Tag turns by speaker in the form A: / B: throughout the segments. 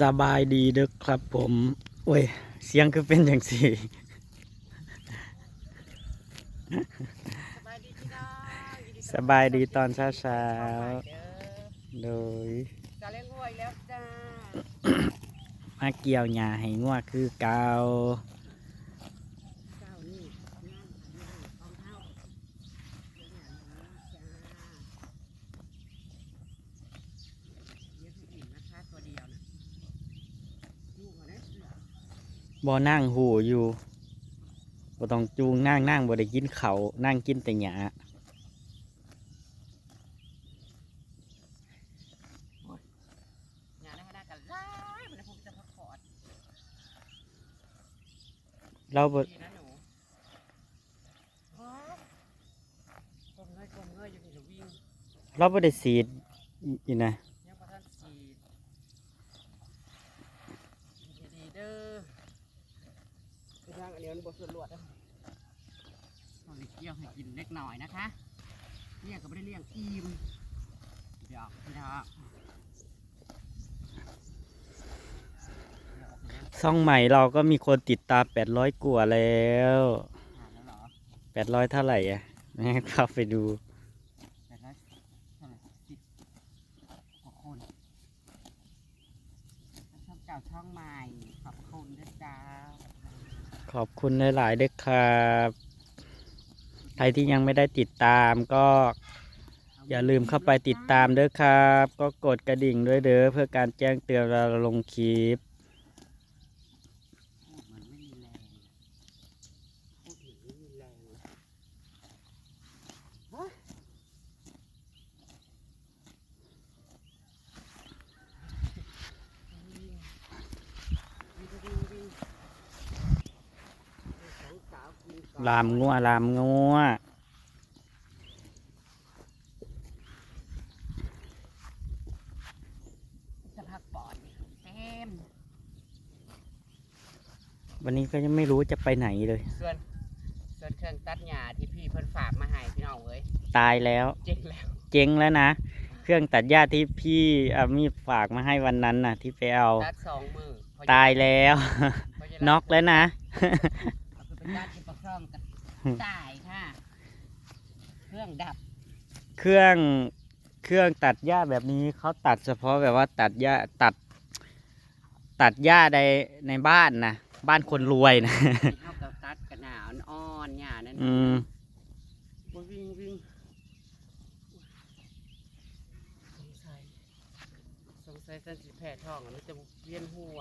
A: สบายดีเด้อครับผมโอ้ย เสียงคือเป็นอย่างสี่
B: สบายดีพี่น้องยิน
A: สบายดีตอนเช้าเช้า
B: เด้อ
A: ๆโดย
B: จะเล่นหวยแล้วจ้า
A: มาเกี่ยวหญ้าให้งัวคือเกา
B: เจ้านี่งานของเฮาเดี๋ยวอย่างนี้จ้าเดี๋ยวให้อิ่มนะคะตัวเดียวนะดูก่อนนะเสือ
A: บ่นั่งหูอยู่บ่ต้องจูงนั่งนั่งบ่ได้กินเขาวนั่งกินแต่หญ้า
B: งานได้ขนาดกันร้ายมันคงจะพักผ่อน
A: เราบ่
B: ดีนะหนูอ๋อกลมเงยกลมเงยอยู่นี่หนูวิ่ง
A: เราบ่ได้สีดอีนะ
B: ยังประทันสีดีๆเด้อไปทางอันนี้มันบด ส่วนลวดนะตอนนี้เกี่ยวให้กินเล็กหน่อยนะคะเลี้ยงก็ไม่ได้เลี้ยงอิ่มเดี๋ยวพี่น้องเดี๋ยวออกไปแล้ว
A: ช่องใหม่เราก็มีคนติดตามแปดร้อยก
B: ว่าแล้วแปดร้อ
A: ยเท่าไหร่อะแม่เข้าไปดู
B: แปดร้อยเท่าไหร่สิบกว่าคนช่องเก่าช่องใหม่ขอบคุณด้วยจ้า
A: ขอบคุณหลายๆด้วยครับ ใครที่ยังไม่ได้ติดตามก็ อย่าลืมเข้าไปติดตามเด้อครับ ก็กดกระดิ่งด้วยเด้อเพื่อการแจ้งเตือนเราลงคลิป
B: พูดเหมือนไม่มีแรงพูดเหมือนไม่มีแรงเลยฮะวิ่งวิ่งวิ่งวิ่งสองสาวกินก่อน
A: ลามงัวลามงัว
B: จะพักปอดเต็ม
A: วันนี้ก็ยังไม่รู้จะไปไหนเลย
B: ส่วนส่วนเครื่องตัดหญ้าที่พี่เพิ่นฝากมาให้พี่น้องเอ้ย
A: ตายแล้ว
B: เจ๊งแล้ว
A: เจ๊งแล้วนะ เครื่องตัดหญ้าที่พี่อามีฝากมาให้วันนั้นน่ะ ที่ไปเอา
B: ตัดสองมือเพระ
A: ตายแล้ว
B: เพราะฉะ
A: น็อกแล้วนะ
B: เอาไปเป็นญาติที่ ปกครองกันตายค่ะ เครื่องดับ
A: เครื่องเครื่องตัดหญ้าแบบนี้เขาตัดเฉพาะแบบว่าตัดหญ้าตัด ตัดหญ้าในในบ้านนะบ้านคนรวยนะ
B: เข้ากับตัดกระหนาวอ่อนๆหญ้านั่น
A: อืม
B: วิ่งวิ่งสงสัยสงสัยสันสิแพ้ท้องมันจะเวียนหัว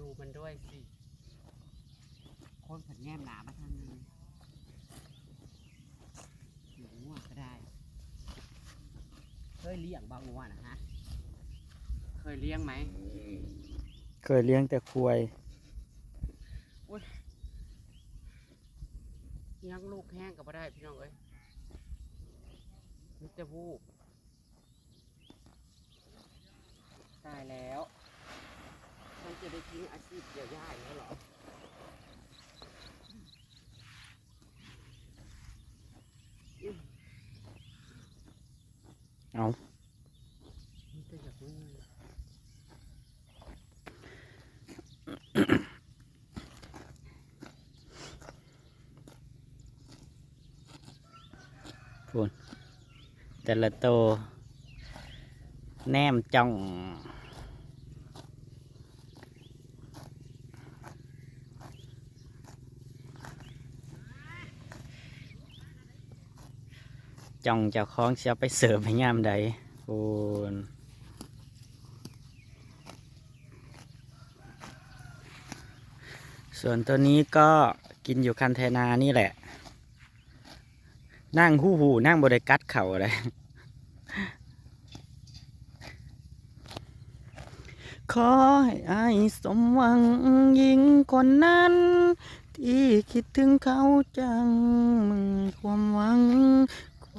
B: ดูมันด้วยสิ คนผัดแง้มหนามาทางนึงหนูงัวก็ได้ เคยเลี้ยงบ้างงัวนะฮะ เคยเลี้ยงไหม
A: เคยเลี้ยงแต่ควาย
B: เลี้ยงลูกแห้งก็บ่ได้พี่น้องเอ้ยมันจะวูบตายแล้วฉัน จะได้ทิ้งอาชีพเกี่ยวหญ้าอีกแล้วเหรอ
A: เอา
B: มันจะอย่างนี้
A: แต่ละโตวแนมจ้อง จ้องเจ้าของจะไปเสิร์ฟให้ยามใดคุณส่วนตัวนี้ก็กินอยู่คันเทนานี่แหละ นั่งหู้หูนั่งบริกัดเข่าอะไรขอให้อายสมหวังยิงคนนั้น ที่คิดถึงเขาจังมึงความหวัง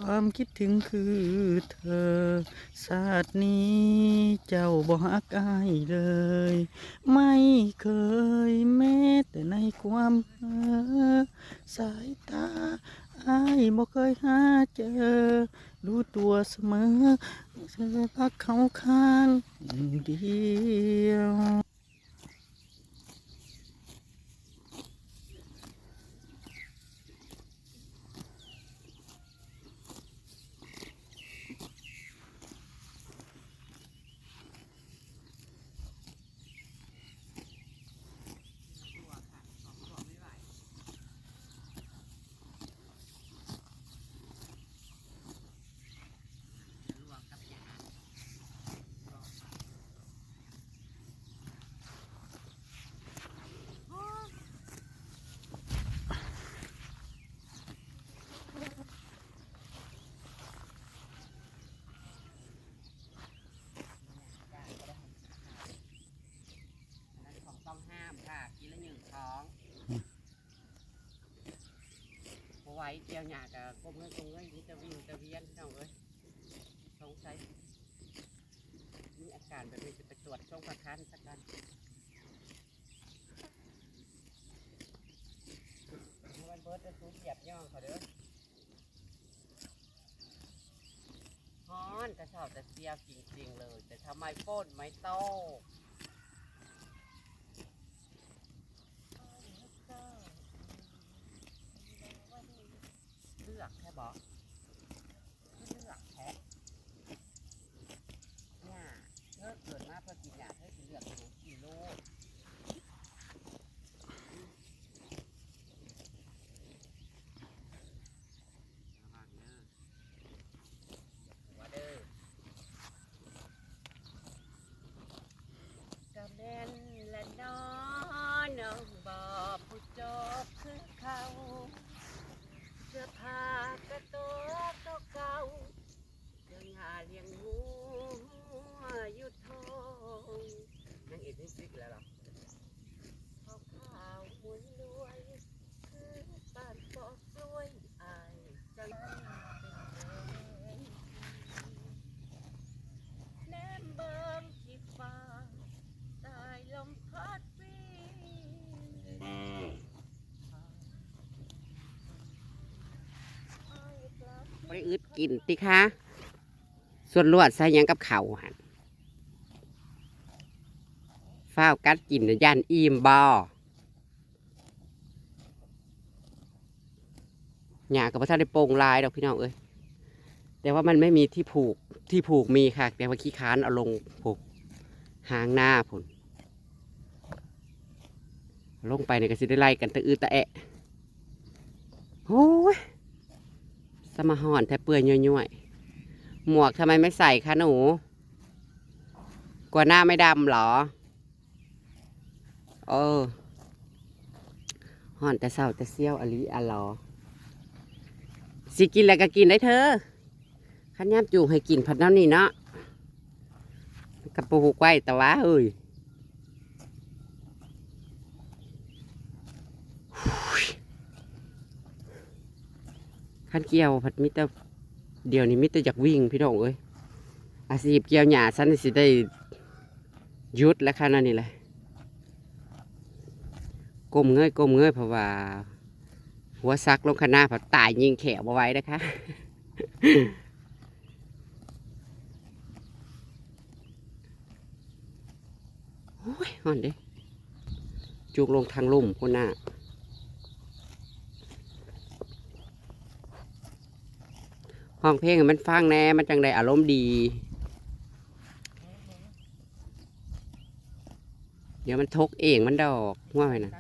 A: ความคิดถึงคือเธอ ศาสตร์นี้เจ้าบ่ฮักอายเลย ไม่เคยแม้แต่ในความเพ้อสายตาอายบ่เคยหาเจอ รู้ตัวเสมอฉันจะพักเขาข้างเดียว
B: กกับยาอันนั้นของต้องห้ามค่ะ กินแล้วหนึ่งท้อง เดียวหยากับก้มเงยก้มเงยนี่จะวิ่งจะเวียนพี่น้องเอ้ยสงสัยมีอาการแบบนี้จะไปตรวจช่วงประคันสักกันมันเบิร์ดจะสูดเหยียบย่องเขาเด้อฮอนจะชอบจะเสียจริงๆเลย แต่ทำไมโป้นไม่โต เลือกแค่บอกเลือกแค่เนี่ยเธอเกิดมาเพื่อกินเนี่ยเธอจะเลือกหนูกี่ลูกระวังเด้ออย่าหัวเด้อกะแม่นและนอนน้องบอผู้จบคือเขา เสื้อผ้ากระตัวก็เก่าเรื่องหาเลี้ยงงูอยู่ทงนางเอกนี่ซิกแล้วหรอขาวขาวๆมุนรวย คือบ้านปอกกล้วยอายจังเป็นแฟนแนมเบิงที่ฟ้าตายลมพัดวี บริอึด กินติคะส่วนลวดใส่ยังกับเขาหันฝ้าวกัดกินย่านอิ่มบอหยากับพระท่านได้โปร่งลายดอกพี่น้องเอ้ยแต่ว่ามันไม่มีที่ผูกที่ผูกมีค่ะ แต่ว่าขี้ค้านเอาลงผูกหางหน้าผุนลงไปเนี่ยก็สิได้ไล่กันตะอือตะแอะโอ้ย สมาหอนแทบเปื่อยย่อยๆหมวกทำไมไม่ใส่คะหนู กลัวหน้าไม่ดำเหรอ เออหอนแต่เศร้าแต่เซี่ยวอลีอะลอสิกินแล้วก็กินได้เธอขันย่ำจูงให้กินผัดน้ำนี่เนาะกระปุกไว้แต่ว่าเอ้ย ขั้นเกี่ยวผัดมิตรเดี๋ยวนี้มิตรอยากวิ่งพี่น้องเอ้ยอาชีพเกี่ยวหญ้าฉันนี่สิได้ยุดแล้วค่ะนั่นนี่แหละก้มเงยก้มเงยเพราะว่า หัวซักลงข้างหน้าผัดตายยิงแขวเอาไว้นะคะโอ้ยฮอนเด้จูงลงทางลุ่มคนหน้า ห้องเพลงมันฟังแน่มันจังได้อารมณ์ดี เดี๋ยวมันทกเองมันดอกว่าไงนะ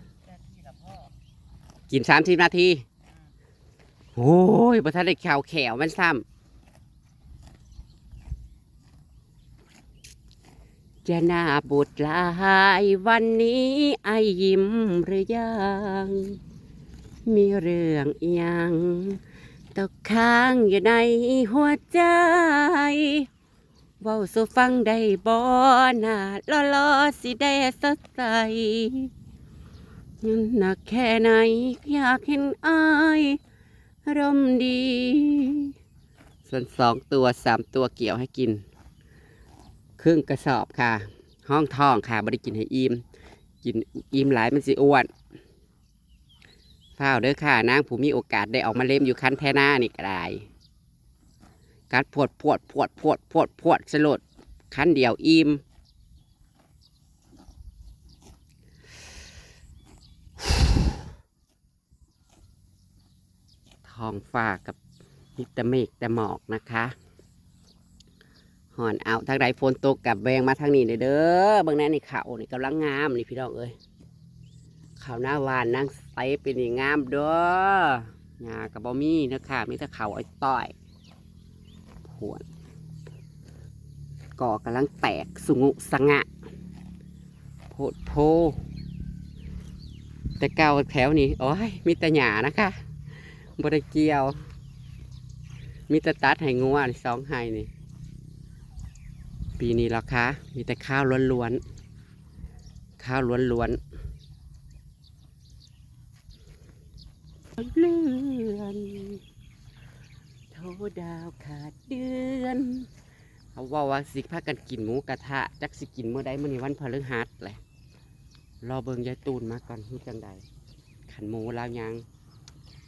B: กินสามสิบนาทีโอ้ยประทานได้แขวแขวมันซ้ำจะหน้าบุตรลายวันนี้ไอยิ้มหรือยัง มีเรื่องอยัง ตกค้างอยู่ในหัวใจเว้าสู่ฟังได้บ่หน่าล้อลอสิได้สดใสยังหนักแค่ไหนอยากเห็นอายอารมดี ส่วนสองตัวสามตัวเกี่ยวให้กิน ครึ่งกระสอบค่ะ ห้องท้องค่ะบริกินให้อิ่มกินอิ่มหลายมันสิอ้วน ฝฝ้าวเด้อค่ะนางผู้มีโอกาสได้ออกมาเล่มอยู่คันแท่หน้านี่ก็ได้กัดพวดพวดพวดพวดพวดพวดสลดคันเดียวอิ่มท้องฟ้ากับมิตรเมฆแต่หมอกนะคะหอนเอาทางใดฝนตกกับแวงมาทางนี้เด้อเด้อบางแน่นี่เขานี่กำลังงามนี่พี่น้องเอ้ย ข้าวหน้าหวานนางไซเป็นนี่างงามเด้อหญ้ากับบอมี่เด้อค่ะมีแต่เขาวไอ้ต้อยผวนก่อกำลังแตกสุงุสงะโพดโพ แต่เก่าแถวนี้โอ้ยมีแต่หญ้านะคะบริเกียว มีแต่ตัดให้งัวนสองให้นี่ ปีนี้แล้วคะ มีแต่ข้าวล้วนๆ ข้าวล้วนๆ เลือนโทดาวขาดเดือนเขาว่าว่าสิพากันกินหมูกระทะจักสิกินเมื่อใดเมื่อนี้วันพฤหัสแหละรอเบิงยายตูนมาก่อนฮู้จังใดขันหมูแล้วยัง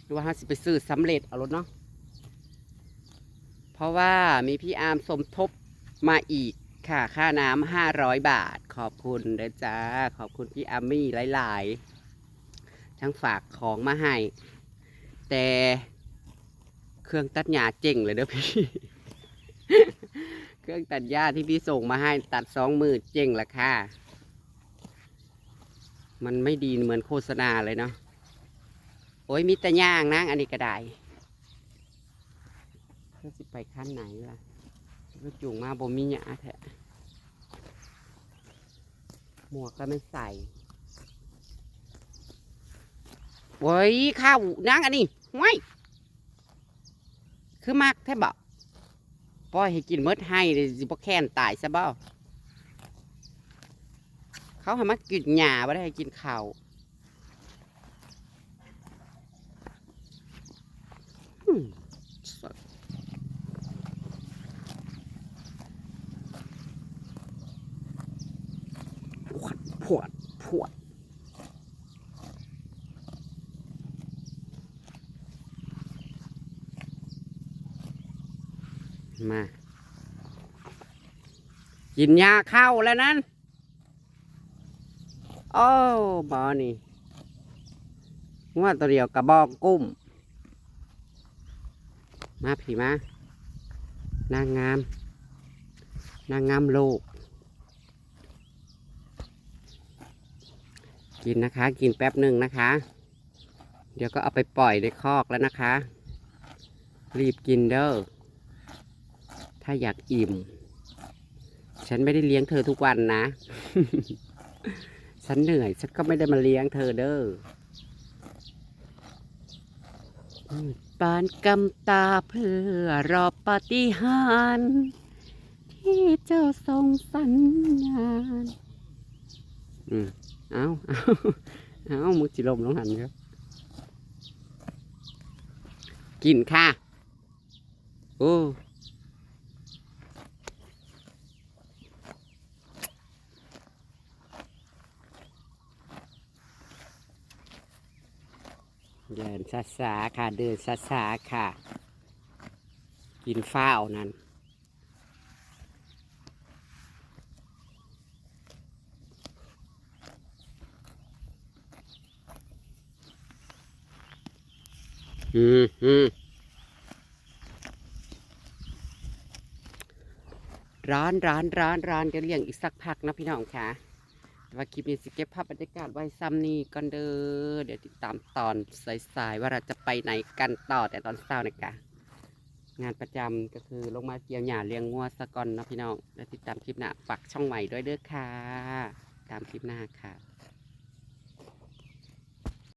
B: หรือว่าเฮาสิไปซื้อสำเร็จเอารถเนาะเพราะว่ามีพี่อาร์มสมทบมาอีกค่ะ ค่าน้ำห้าร้อยบาท ขอบคุณเดจ้าขอบคุณพี่อาร์มี่หลาย ๆ ทั้งฝากของมาให้ แต่เครื่องตัดหญ้าเจ๋งเลยเด้อพี่ เครื่องตัดหญ้าที่พี่ส่งมาให้ตัดสองมือเจ๋งละค่ะมันไม่ดีเหมือนโฆษณาเลยเนาะ โอ้ยมีแต่ย่างนะอันนี้ก็ได้เพื่อสิไปขั้นไหนล่ะก็จูงมาบ่มีหญ้าแท้หมวกก็ไม่ใส่ ว้ยข้าวนางอันนี้ห้วยคือมักแท้บ่ปล่อยให้กินเมดให้เดี๋ยสิบ่แค้นตายซะบ่เขาให้มากินหญ้าบ่ได้ให้กินข้าวอืมสดพวดพวดพวด มา กินยาเข้าแล้วนั้น โอ้บอนี่ว่าตัวเดียวกระบอกกุ้ม มาผีมานางงาม นางงามโลก กินนะคะ กินแป๊บหนึ่งนะคะ เดี๋ยวก็เอาไปปล่อยในคอกแล้วนะคะ รีบกินเด้อ ถ้าอยากอิ่ม ฉันไม่ได้เลี้ยงเธอทุกวันนะ ฉันเหนื่อย ฉันก็ไม่ได้มาเลี้ยงเธอเด้อปานกำตาเพื่อรอปาฏิหาริ์ที่เจ้าทรงสัญญาณ อืม เอาเอาเอามุจิลมลงหันครับ กินค่ะ โอ้ ซาซาค่ะ เดินซาซาค่ะ กินฟ้าวนั่นอืมอืมร้อนร้อนร้อนร้อนจะเลี้ยงอีกสักพักนะพี่น้องค่ะ ว่าคลิปนี้สิเก็บภาพบรรยากาศไว้ซ้ำนี่ก่อนเด้อเดี๋ยวติดตามตอนสายๆว่าเราจะไปไหนกันต่อแต่ตอนเช้านะกะงานประจำก็คือลงมาเกี่ยวหญ้าเลี้ยงงัวสะกอนเนาะพี่น้องแล้วติดตามคลิปหน้าฝากช่องใหม่ด้วยเด้อค่ะ ตามคลิปหน้าค่ะ